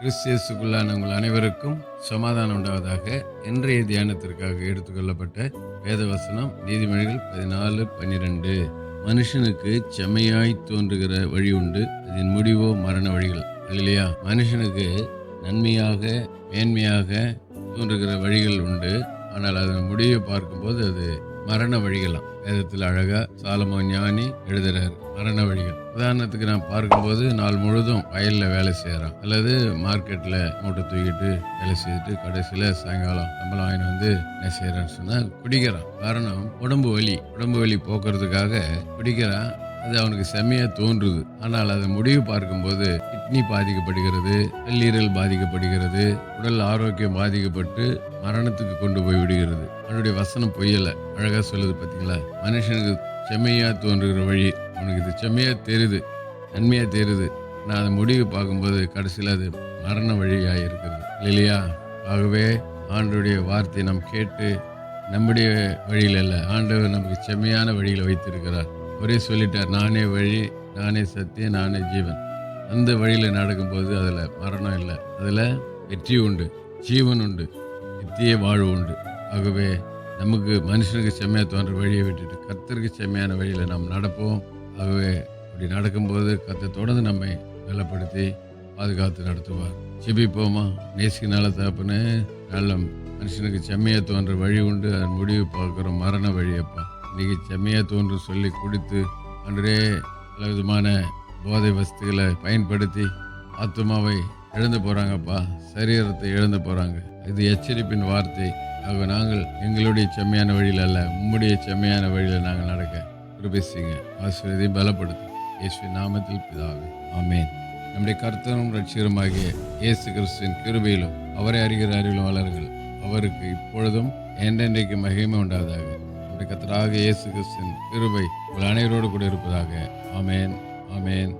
கிறிஸ்தியஸுக்குள்ளான உங்கள் அனைவருக்கும் சமாதானம் உண்டாவதாக இன்றைய தியானத்திற்காக எடுத்துக்கொள்ளப்பட்ட வேதவசனம் நீதிமொழிகள் பதினாலு பன்னிரெண்டு. மனுஷனுக்கு செம்மையாய் தோன்றுகிற வழி உண்டு. அதன் முடிவோ மரண வழிகள். இல்லையா மனுஷனுக்கு நன்மையாக மேன்மையாக தோன்றுகிற வழிகள் உண்டு. ஆனால் அதன் முடிவை பார்க்கும்போது அது மரண வழிகளாம். வேதத்தில் அழகா சாலமோ ஞானி எழுதுறாரு. மரண வழிகள். உதாரணத்துக்கு நான் பார்க்கும்போது நாள் முழுதும் வயல்ல வேலை செய்யறான் அல்லது மார்க்கெட்ல மூட்டை தூக்கிட்டு வேலை செய்துட்டு கடைசியில சாயங்காலம் சம்பளம் வாங்கி வந்து என்ன செய்யறான்னு சொன்னா குடிக்கிறான். காரணம் உடம்பு வலி. உடம்பு வலி போக்குறதுக்காக குடிக்கிறான். அது அவனுக்கு செம்மையாக தோன்றுது. ஆனால் அதை முடிவு பார்க்கும்போது கிட்னி பாதிக்கப்படுகிறது கல்லீரல் பாதிக்கப்படுகிறது உடல் ஆரோக்கியம் பாதிக்கப்பட்டு மரணத்துக்கு கொண்டு போய் விடுகிறது. அவனுடைய வசனம் பொய்யலை. அழகாக சொல்லுது பார்த்தீங்களா மனுஷனுக்கு செம்மையாக தோன்றுகிற வழி அவனுக்கு இது செம்மையாக தெரியுது நன்மையாக தெரியுது. நான் அதை முடிவு பார்க்கும்போது கடைசியில் அது மரண வழியாக இருக்கிறது. இல்லையா? ஆகவே ஆண்டுடைய வார்த்தையை நாம் கேட்டு நம்முடைய வழியில் அல்ல ஆண்டவர் நமக்கு செம்மையான வழியில் வைத்திருக்கிறார். ஒரே சொல்லிட்டார் நானே வழி நானே சத்தியம் நானே ஜீவன். அந்த வழியில் நடக்கும்போது அதில் மரணம் இல்லை. அதில் வெற்றி உண்டு ஜீவன் உண்டு நித்திய வாழ்வு உண்டு. ஆகவே நமக்கு மனுஷனுக்கு செம்மையாக தோன்ற வழியை விட்டுட்டு கத்தருக்கு செம்மையான வழியில் நாம் நடப்போம். ஆகவே அப்படி நடக்கும்போது கத்தை தொடர்ந்து நம்மை பலப்படுத்தி பாதுகாத்து நடத்துவார். செபிப்போமா நேசிக்கு நல்ல தகப்பனு நல்ல மனுஷனுக்கு செம்மையாக தோன்ற வழி உண்டு. அதன் முடிவு பார்க்குறோம். மரண வழியப்பா. மிக செம்மையாக தோன்று சொல்லி குடித்து அன்றே பல விதமான போதை வஸ்துகளை பயன்படுத்தி ஆத்மாவை இழந்து போகிறாங்கப்பா சரீரத்தை இழந்து போகிறாங்க இது எச்சரிப்பின் வார்த்தை. ஆக நாங்கள் எங்களுடைய செம்மையான வழியில் அல்ல உம்முடைய செம்மையான வழியில் நாங்கள் நடக்க கிருபை செய்யுங்க ஆசிரியதை பலப்படுத்தும் இயேசு நாமத்தில் பிதாவே. ஆமேன். நம்முடைய கர்த்தரும் ரட்சிகருமாகிய இயேசு கிறிஸ்துவின் கிருபையிலும் அவரை அறிகிற அறிவிலும் வளர்கள் அவருக்கு இப்பொழுதும் என்றென்றைக்கு மகிமை உண்டாவதாக. நம்முடைய கர்த்தராக இயேசு கிறிஸ்துவின் கிருபை உங்கள் அனைவரோடு கூட இருப்பதாக ஆமேன். ஆமேன்.